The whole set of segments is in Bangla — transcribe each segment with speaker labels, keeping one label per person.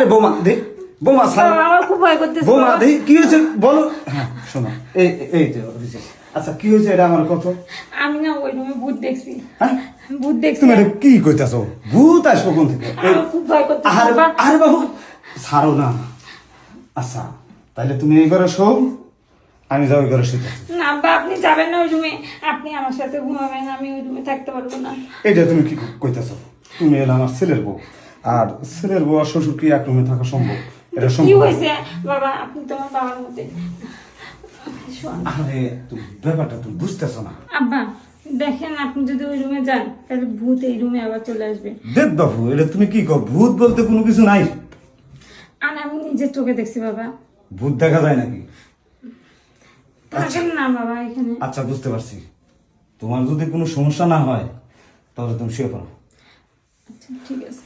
Speaker 1: আরে বৌমা দে বোমা ছাড়ো
Speaker 2: আমার খুব ভয় করতেছে
Speaker 1: বৌমা
Speaker 2: বাবা।
Speaker 1: দে কি হয়েছে? বলো। হ্যাঁ শোনো এই এই যে আচ্ছা কি হয়েছে? এটা আমার কত?
Speaker 2: আমি না ওই রুমে ভূত দেখছি।
Speaker 1: হ্যাঁ?
Speaker 2: ভূত দেখছি।
Speaker 1: তুমি কি কইতাছো? ভূত আসব কোন থেকে?
Speaker 2: খুব ভয় করতেছে
Speaker 1: আরে
Speaker 2: বাবা।
Speaker 1: আরে বাবু ছাড়ো না। আচ্ছা তাহলে তুমি এই ঘরে শোও আমি যাও ওই ঘরে শুতে
Speaker 2: না আব্বা আপনি যাবেন না ওই রুমে। আপনি আমার সাথে ঘুমাবেন আমি ওই রুমে থাকতে পারব না।
Speaker 1: এটা তুমি কি কইতাছো? তুমি এলে আমার ছেলের বউ। আর ছেলের বউ আর শ্বশুর কি এক রুমে থাকা সম্ভব? এটা
Speaker 2: কি
Speaker 1: সম্ভব?
Speaker 2: হয়েছে বাবা আপনি তোমার বাবার মধ্যে শোন।
Speaker 1: আরে তুমি ব্যাপারটা তুমি বুঝতেছো না।
Speaker 2: আব্বা দেখেন আপনি যদি ওই রুমে যান তাহলে ভূত এই রুমে আবার চলে আসবে।
Speaker 1: দেখ বাবু এটা তুমি কি কো ভূত বলতে কোনো কিছু নাই?
Speaker 2: আর আমি নিজের চোখে দেখছি বাবা।
Speaker 1: ভূত দেখা যায় নাকি?
Speaker 2: থাকেন না বাবা এখানে?
Speaker 1: আচ্ছা বুঝতে পারছি। তোমার যদি কোনো সমস্যা না হয় তাহলে তুমি শুয়ে পড়ো।
Speaker 2: আচ্ছা ঠিক আছে।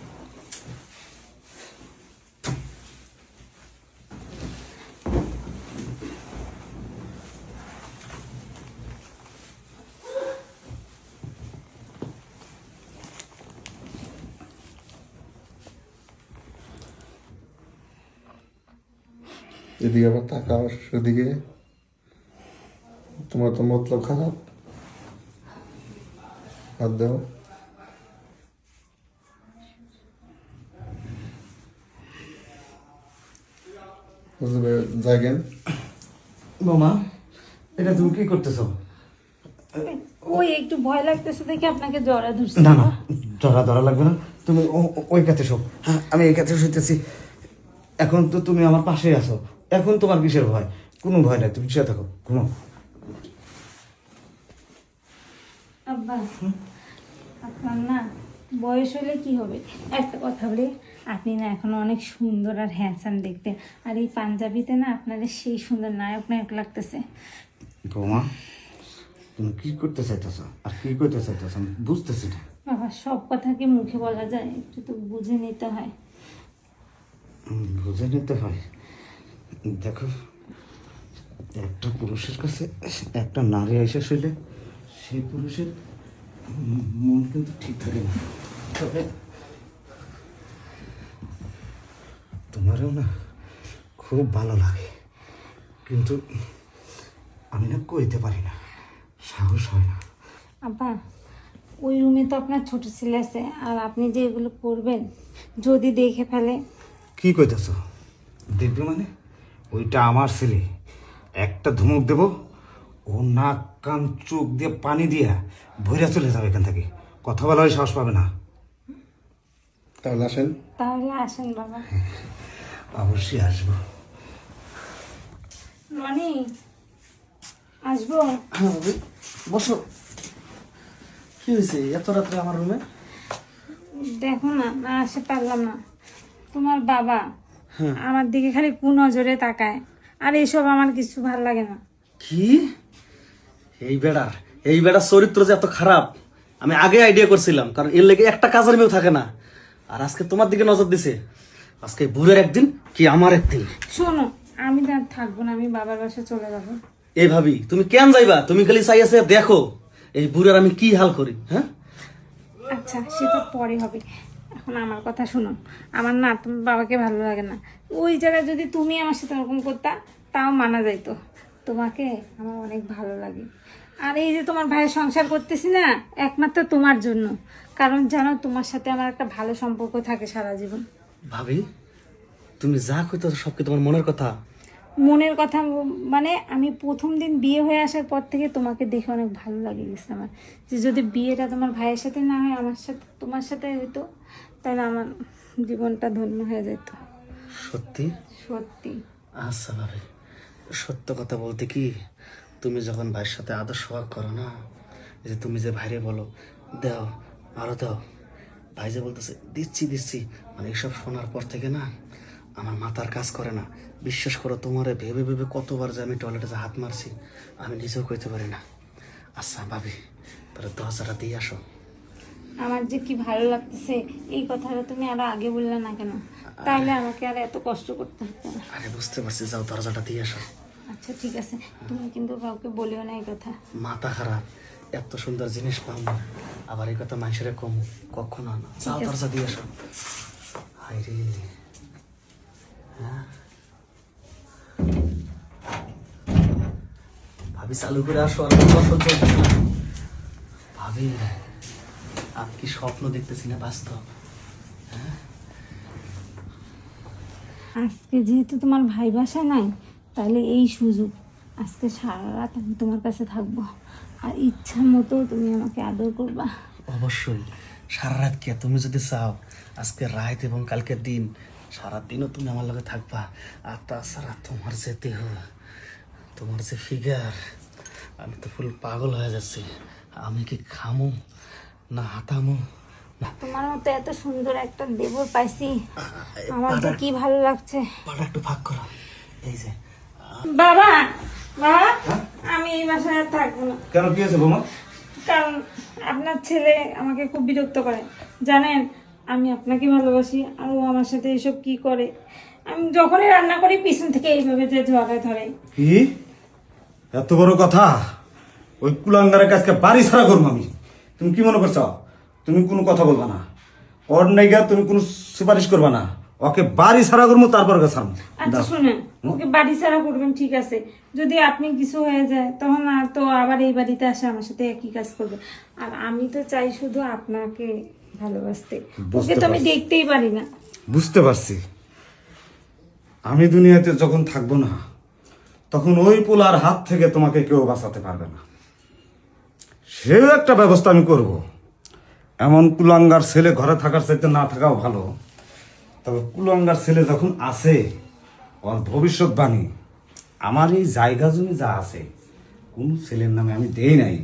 Speaker 3: এদিকে আবার তাকাও সেদিকে তোমার তো মতলব খারাপ। হাত দাও। জাগেন
Speaker 1: মামা এটা তুমি কি করতেছো?
Speaker 2: ওই একটু ভয় লাগতেছে দেখে আপনাকে জড়া ধরছে।
Speaker 1: না না ধরা ধরা লাগবে না। তুমি ওই কাছে শো। হ্যাঁ আমি এই কাছে শুতেছি এখন তো তুমি আমার পাশেই আছো। এখন তোমার কিসের ভয়? কোনো ভয় নাই তুমি শুয়ে থাকো ঘুমাও।
Speaker 2: আব্বা আপনার না বয়স হলে কি হবে? একটা কথা বলি আপনি না এখনও অনেক সুন্দর আর হ্যান্ডসাম দেখতে। আর এই পাঞ্জাবিতে না আপনাদের সেই সুন্দর নায়ক নায়ক লাগতেছে।
Speaker 1: বৌমা তুমি কি করতে চাইতেছ? আর কি করতে চাইতেছ? আমি বুঝতেছি না।
Speaker 2: বাবা সব কথা কি মুখে বলা যায়? একটু তো বুঝে নিতে হয়।
Speaker 1: বুঝে নিতে হয়? দেখো একটা পুরুষের কাছে একটা নারী এসে শুইলে সেই পুরুষের মন কিন্তু ঠিক থাকে না। তবে তোমারও না খুব ভালো লাগে। কিন্তু আমি না কইতে পারি না সাহস হয় না।
Speaker 2: আব্বা ওই রুমে তো আপনার ছোট ছেলে আছে আর আপনি যে এগুলো করবেন যদি দেখে ফেলে।
Speaker 1: কি কইতেছ? দেখবে মানে? ওইটা আমার ছেলে। একটা ধমক দেব ও নাক কান চোখ দিয়ে পানি দিয়া ভইরা চলে যাবে এখান থেকে। কথা বলার সাহস পাবে না।
Speaker 3: তাহলে আসেন।
Speaker 2: তাহলে আসেন বাবা।
Speaker 1: অবশ্যই আসব।
Speaker 2: রনি আসব?
Speaker 4: বসো। কি হয়েছে? এত রাত্রে আমার রুমে?
Speaker 2: দেখো না না আসতে পারলাম না। তোমার বাবা আমার দিকে খালি কু নজরে তাকায়। আর এসব আমার কিছু ভালো লাগে না।
Speaker 4: কি? এই বেড়া এই বেড়ার চরিত্র যে এত খারাপ আমি আগে আইডিয়া করছিলাম কারণ এর লেগে একটা কাজের মেয়েও থাকে না। আর আজকে তোমার দিকে নজর দিছে। আজকে বুড়ের একদিন কি আমার একদিন?
Speaker 2: শোনো আমি আর থাকব না আমি বাবার বাসায় চলে যাব।
Speaker 4: এই ভাবি তুমি কেন যাইবা? তুমি খালি চাই আছে দেখো এই বুড়ের আমি কি হাল করি হ্যাঁ?
Speaker 2: আচ্ছা সেটা পরে হবে। এখন আমার কথা শোনো। আমার না তোমার বাবাকে ভালো লাগে না। ওই জায়গায় যদি তুমি আমার সাথে ওরকম করতা তাও মানা যাইতো। তোমাকে আমার অনেক ভালো লাগে। আর এই যে তোমার ভাইয়ের সংসার করতেছি না একমাত্র তোমার জন্য। কারণ জানো তোমার সাথে আমার একটা ভালো সম্পর্ক থাকে সারা জীবন।
Speaker 4: ভাবি তুমি যা কইতো সব কি তোমার মনের কথা?
Speaker 2: মনের কথা মানে আমি প্রথম দিন বিয়ে হয়ে আসার পর থেকে তোমাকে দেখে অনেক ভালো লাগে গেছে আমার। যে যদি বিয়েটা তোমার ভাইয়ের সাথে না হয় আমার সাথে তোমার সাথে হতো তাহলে আমার জীবনটা ধন্য হয়ে যেত।
Speaker 4: সত্যি?
Speaker 2: সত্যি।
Speaker 4: আচ্ছা ভাবি সত্য কথা বলতে কি তুমি যখন ভাইয়ের সাথে আদর সোহাগ করো না যে তুমি যে ভাইরে বলো দাও আরও দাও। ভাই যে বলতেছে দিচ্ছি দিচ্ছি। মানে এইসব শোনার পর থেকে না আমার মাথার কাজ করে না। বিশ্বাস করো তোমারে ভেবে ভেবে কতবার যে আমি টয়লেটে যে হাত মারছি আমি নিজেও কইতে পারি না। আচ্ছা ভাবি তাহলে দরজাটা দিয়ে আসো।
Speaker 2: আমার যে কি ভালো লাগতেছে এই কথাটা তুমি আরও আগে বললে না কেন? তাইলে আমাকে আর এত কষ্ট করতে হতো না।
Speaker 4: আরে বুঝতে পারছি যাও দরজাটা দিয়ে আসো।
Speaker 2: আচ্ছা ঠিক আছে। তুমি কিন্তু কাউকে বলিও না এই কথা।
Speaker 4: মাথা খারাপ এত সুন্দর জিনিস পাবো আবার এই কথা মানুষের কম কখনো না। যাও দরজা দিয়ে আসো। হাই রে। ভাবি চালু করে আসো আর আমার সহ্য হচ্ছে না। ভাবি। আমি কি স্বপ্ন দেখতেছি না বাস্তব?
Speaker 2: আজকে যেহেতু তোমার ভাই বাসা নাই তাহলে এই সুযোগ। আজকে সারা রাত আমি তোমার কাছে থাকব। আর ইচ্ছা মতো তুমি আমাকে আদর করবা।
Speaker 4: অবশ্যই। সারা রাত কে তুমি যদি চাও আজকে রাত এবং কালকের দিন সারা দিনও তুমি আমার লগে থাকবা। আর তাছাড়া তোমার যে দেহ তোমার যে ফিগার আমি তো ফুল পাগল হয়ে যাচ্ছি। আমি কি খামু? না হাতামু।
Speaker 2: তোমার মতো এত সুন্দর একটা দেবর পাইছি। আমার যে কি ভালো লাগছে।
Speaker 4: পাটা একটু ভাগ করো। এই যে
Speaker 2: বাবা বাবা আমি এই বাসায় আর থাকব না।
Speaker 1: কেন কি আছে বৌমা?
Speaker 2: কারণ আপনার ছেলে আমাকে খুব বিরক্ত করে। জানেন আমি আপনাকে ভালোবাসি আর ও আমার সাথে এসব কি করে? আমি যখনই রান্না করি পিছন থেকে এইভাবে যে জড়ায় ধরে।
Speaker 1: কি? এত বড় কথা? ওই কুলাঙ্গারের কাছকে বাড়ি ছাড়া করব আমি। তুমি কি মনে করছ? তুমি কোনো কথা বলবা না। ওর নাইগা তুমি কোনো সুপারিশ করবা না। ওকে বাড়ি ছাড়া করব তারপর গেছাম
Speaker 2: আচ্ছা শুনেন ওকে বাড়ি ছাড়া করবেন ঠিক আছে। যদি আপনি কিছু হয়ে যায় তখন আর তো আবার এই বাড়িতে আসে আমার সাথে একই কাজ করবে। আর আমি তো চাই শুধু আপনাকে ভালোবাসতে। ওকে তো আমি দেখতেই পারি না।
Speaker 1: বুঝতে পারছি। আমি দুনিয়াতে যখন থাকব না তখন ওই পোলার হাত থেকে তোমাকে কেউ বাঁচাতে পারবে না। সেও একটা ব্যবস্থা আমি করব। এমন কুলাঙ্গার ছেলে ঘরে থাকার চাইতে না থাকাও ভালো। তবে কুলাঙ্গার ছেলে যখন আছে, ওর ভবিষ্যৎবাণী আমার এই জায়গা জমি যা আছে, কোন ছেলের নামে আমি দেই নাই।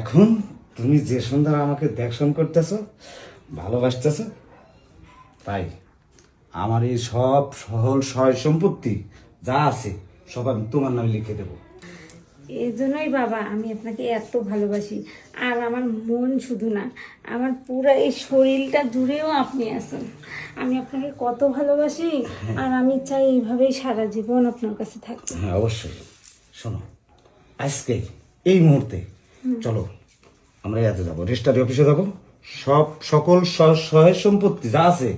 Speaker 1: এখন তুমি যে সুন্দর আমাকে দেখশন করতেছ, ভালোবাসতেছ, তাই আমার এই সব সহল সয় সম্পত্তি যা আছে, সব আমি তোমার নামে লিখে দেবো।
Speaker 2: এই জন্যই বাবা আমি আপনাকে এত ভালোবাসি। আর আমার মন শুধু না আমার পুরো এই শরীরটা জুড়েও আপনি আছেন। আমি আপনাকে কত ভালোবাসি আর আমি চাই এইভাবেই সারা জীবন আপনার কাছে থাকতে
Speaker 1: হ্যাঁ অবশ্যই। শোনো আজকে এই মুহূর্তে চলো আমরা ইয়াতে যাব। রেজিস্ট্রারি অফিসে যাব। সব সকল সহায় সম্পত্তি যা আছে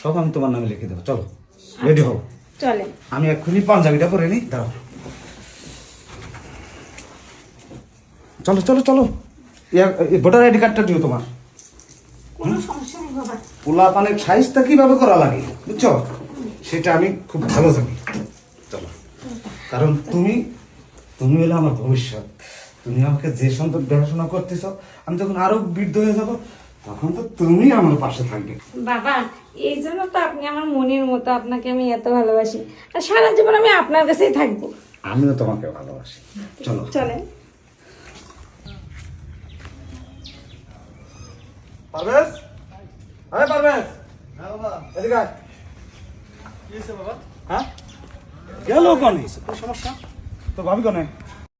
Speaker 1: সব আমি তোমার নামে লিখে দেবো। চলো রেডি হও।
Speaker 2: চলে
Speaker 1: আমি এক্ষুনি পাঞ্জাবিটা পরে নিই দাঁড়াও। চলো চলো চলো। ভোটার আইডি কার্ডটা দিও তোমার। পোলা পানের সাইজটা কীভাবে করা লাগে বুঝছ? সেটা আমি খুব ভালো জানি। চলো। কারণ তুমি তুমি হলে আমার ভবিষ্যৎ। তুমি আমাকে যে সুন্দর দেখাশোনা করতেছ আমি যখন আরও বৃদ্ধ হয়ে যাব তখন তো তুমি আমার পাশে থাকবে।
Speaker 2: বাবা এই জন্য তো আপনি আমার মনের মতো আপনাকে আমি এত ভালোবাসি। আর সারা জীবন আমি আপনার কাছেই থাকব।
Speaker 1: আমিও তোমাকে ভালোবাসি। চলো।
Speaker 2: চলেন।
Speaker 1: পারভেজ? আরে পারভেজ। এদিকে আয়।
Speaker 4: কি হয়েছে বাবা?
Speaker 1: হ্যাঁ? গেল কনে?
Speaker 4: কোনো সমস্যা?
Speaker 1: তো ভাবি কনে?